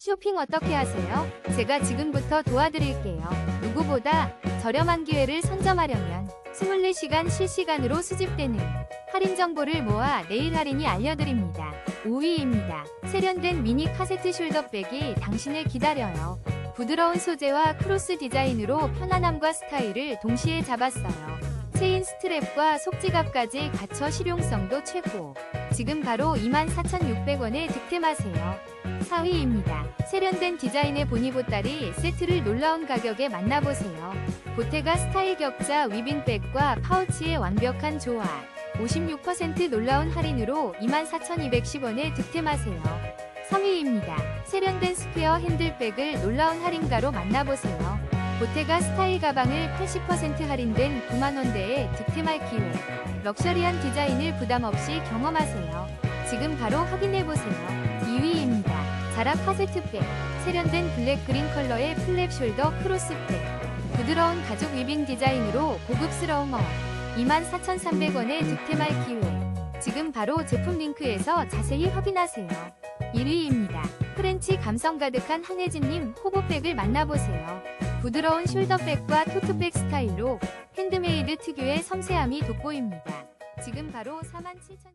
쇼핑 어떻게 하세요? 제가 지금부터 도와드릴게요. 누구보다 저렴한 기회를 선점하려면 24시간 실시간으로 수집되는 할인 정보를 모아 내일 할인이 알려드립니다. 5위입니다. 세련된 미니 카세트 숄더백이 당신을 기다려요. 부드러운 소재와 크로스 디자인으로 편안함과 스타일을 동시에 잡았어요. 체인 스트랩과 속지갑까지 갖춰 실용성도 최고. 지금 바로 24,600원에 득템하세요. 4위입니다. 세련된 디자인의 보니보따리 세트를 놀라운 가격에 만나보세요. 보테가 스타일 격자 위빙백과 파우치의 완벽한 조화. 56% 놀라운 할인으로 24,210원에 득템하세요. 3위입니다. 세련된 스퀘어 핸들백을 놀라운 할인가로 만나보세요. 보테가 스타일 가방을 80% 할인된 9만원대에 득템할 기회. 럭셔리한 디자인을 부담 없이 경험하세요. 지금 바로 확인해보세요. 2위입니다. 자라 카세트백. 세련된 블랙 그린 컬러의 플랩 숄더 크로스백. 부드러운 가죽 위빙 디자인으로 고급스러운 어. 24,300원에 득템할 기회. 지금 바로 제품 링크에서 자세히 확인하세요. 1위입니다. 프렌치 감성 가득한 한혜진님 호보백을 만나보세요. 부드러운 숄더백과 토트백 스타일로 핸드메이드 특유의 섬세함이 돋보입니다. 지금 바로 47,000